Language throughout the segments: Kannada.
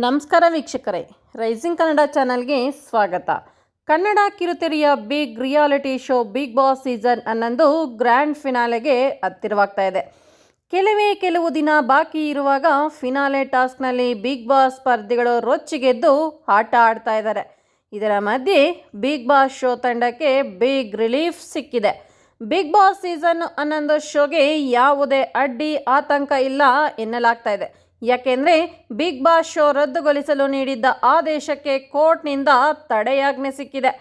ನಮಸ್ಕಾರ ವೀಕ್ಷಕರೇ. ರೈಸಿಂಗ್ ಕನ್ನಡ ಚಾನಲ್ಗೆ ಸ್ವಾಗತ. Kannada ಕಿರುತೆರೆಯ big reality show Bigg Boss season ಹನ್ನೊಂದು ಗ್ರ್ಯಾಂಡ್ ಫಿನಾಲೆಗೆ ಹತ್ತಿರವಾಗ್ತಾ ಇದೆ. ಕೆಲವೇ ಕೆಲವು ದಿನ ಬಾಕಿ ಇರುವಾಗ ಫಿನಾಲೆ ಟಾಸ್ಕ್ನಲ್ಲಿ ಬಿಗ್ ಬಾಸ್ ಸ್ಪರ್ಧಿಗಳು ರೊಚ್ಚಿಗೆದ್ದು ಆಟ ಆಡ್ತಾ ಇದ್ದಾರೆ. ಇದರ ಮಧ್ಯೆ ಬಿಗ್ ಬಾಸ್ ಶೋ ತಂಡಕ್ಕೆ ಬಿಗ್ ರಿಲೀಫ್ ಸಿಕ್ಕಿದೆ. ಬಿಗ್ ಬಾಸ್ ಸೀಸನ್ ಹನ್ನೊಂದು ಶೋಗೆ ಯಾವುದೇ ಅಡ್ಡಿ, ಆತಂಕ ಇಲ್ಲ ಎನ್ನಲಾಗ್ತಾ ಇದೆ. ಯಾಕೆಂದರೆ ಬಿಗ್ ಬಾಸ್ ಶೋ ರದ್ದುಗೊಳಿಸಲು ನೀಡಿದ್ದ ಆದೇಶಕ್ಕೆ ಕೋರ್ಟ್ನಿಂದ ತಡೆಯಾಜ್ಞೆ ಸಿಕ್ಕಿದೆ.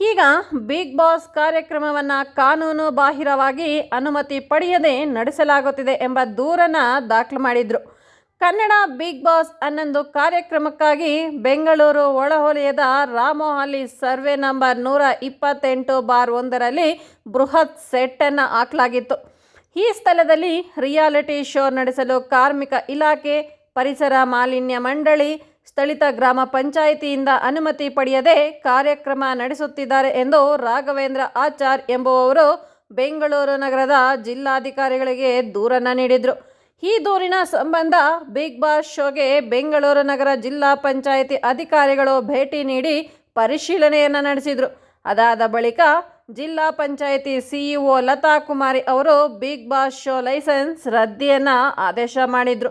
ಈಗ ಬಿಗ್ ಬಾಸ್ ಕಾರ್ಯಕ್ರಮವನ್ನು ಕಾನೂನು ಬಾಹಿರವಾಗಿ ಅನುಮತಿ ಪಡೆಯದೆ ನಡೆಸಲಾಗುತ್ತಿದೆ ಎಂಬ ದೂರನ್ನು ದಾಖಲು ಮಾಡಿದರು. ಕನ್ನಡ ಬಿಗ್ ಬಾಸ್ ಹನ್ನೊಂದು ಕಾರ್ಯಕ್ರಮಕ್ಕಾಗಿ ಬೆಂಗಳೂರು ಒಳಹೊಲಿಯದ ರಾಮೋಹಲಿ ಸರ್ವೆ ನಂಬರ್ ನೂರ ಇಪ್ಪತ್ತೆಂಟು ಬಾರ್ ಒಂದರಲ್ಲಿ ಬೃಹತ್ ಸೆಟ್ಟನ್ನು ಹಾಕಲಾಗಿತ್ತು. ಈ ಸ್ಥಳದಲ್ಲಿ ರಿಯಾಲಿಟಿ ಶೋ ನಡೆಸಲು ಕಾರ್ಮಿಕ ಇಲಾಖೆ, ಪರಿಸರ ಮಾಲಿನ್ಯ ಮಂಡಳಿ, ಸ್ಥಳಿತ ಗ್ರಾಮ ಪಂಚಾಯಿತಿಯಿಂದ ಅನುಮತಿ ಪಡೆಯದೆ ಕಾರ್ಯಕ್ರಮ ನಡೆಸುತ್ತಿದ್ದಾರೆ ಎಂದು ರಾಘವೇಂದ್ರ ಆಚಾರ್ ಎಂಬುವವರು ಬೆಂಗಳೂರು ನಗರದ ಜಿಲ್ಲಾಧಿಕಾರಿಗಳಿಗೆ ದೂರನ್ನು ನೀಡಿದರು. ಈ ದೂರಿನ ಸಂಬಂಧ ಬಿಗ್ ಬಾಸ್ ಶೋಗೆ ಬೆಂಗಳೂರು ನಗರ ಜಿಲ್ಲಾ ಪಂಚಾಯಿತಿ ಅಧಿಕಾರಿಗಳು ಭೇಟಿ ನೀಡಿ ಪರಿಶೀಲನೆಯನ್ನು ನಡೆಸಿದರು. ಅದಾದ ಬಳಿಕ ಜಿಲ್ಲಾ ಪಂಚಾಯಿತಿ ಸಿಇಒ ಲತಾ ಕುಮಾರಿ ಅವರು ಬಿಗ್ ಬಾಸ್ ಶೋ ಲೈಸೆನ್ಸ್ ರದ್ದಿಯನ್ನು ಆದೇಶ ಮಾಡಿದರು.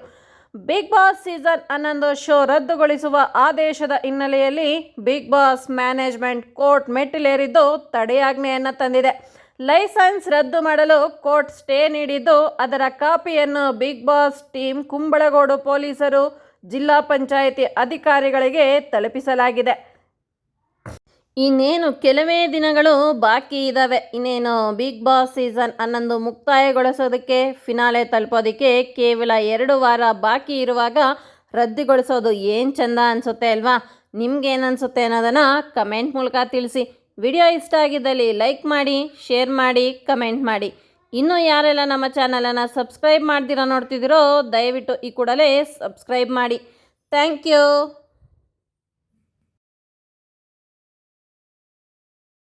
ಬಿಗ್ ಬಾಸ್ ಸೀಸನ್ ಹನ್ನೊಂದು ಶೋ ರದ್ದುಗೊಳಿಸುವ ಆದೇಶದ ಹಿನ್ನೆಲೆಯಲ್ಲಿ ಬಿಗ್ ಬಾಸ್ ಮ್ಯಾನೇಜ್ಮೆಂಟ್ ಕೋರ್ಟ್ ಮೆಟ್ಟಿಲೇರಿದ್ದು ತಡೆಯಾಜ್ಞೆಯನ್ನು ತಂದಿದೆ. ಲೈಸೆನ್ಸ್ ರದ್ದು ಮಾಡಲು ಕೋರ್ಟ್ ಸ್ಟೇ ನೀಡಿದ್ದು ಅದರ ಕಾಪಿಯನ್ನು ಬಿಗ್ ಬಾಸ್ ಟೀಮ್ ಕುಂಬಳಗೋಡು ಪೊಲೀಸರು ಜಿಲ್ಲಾ ಪಂಚಾಯಿತಿ ಅಧಿಕಾರಿಗಳಿಗೆ ತಲುಪಿಸಲಾಗಿದೆ. ಇನ್ನೇನು ಕೆಲವೇ ದಿನಗಳು ಬಾಕಿ ಇದ್ದಾವೆ ಇನ್ನೇನು ಬಿಗ್ ಬಾಸ್ ಸೀಸನ್ ಹನ್ನೊಂದು ಮುಕ್ತಾಯಗೊಳಿಸೋದಕ್ಕೆ ಫಿನಾಲೆ ತಲುಪೋದಕ್ಕೆ ಕೇವಲ ಎರಡು ವಾರ ಬಾಕಿ ಇರುವಾಗ ರದ್ದುಗೊಳಿಸೋದು ಏನು ಚಂದ ಅನಿಸುತ್ತೆ ಅಲ್ವಾ? ನಿಮ್ಗೇನು ಅನಿಸುತ್ತೆ ಅನ್ನೋದನ್ನು ಕಮೆಂಟ್ ಮೂಲಕ ತಿಳಿಸಿ. ವಿಡಿಯೋ ಇಷ್ಟ ಆಗಿದ್ದಲ್ಲಿ ಲೈಕ್ ಮಾಡಿ, ಶೇರ್ ಮಾಡಿ, ಕಮೆಂಟ್ ಮಾಡಿ. ಇನ್ನೂ ಯಾರೆಲ್ಲ ನಮ್ಮ ಚಾನಲನ್ನು ಸಬ್ಸ್ಕ್ರೈಬ್ ಮಾಡ್ದಿರೋ ನೋಡ್ತಿದ್ದೀರೋ ದಯವಿಟ್ಟು ಈ ಕೂಡಲೇ ಸಬ್ಸ್ಕ್ರೈಬ್ ಮಾಡಿ. Thank you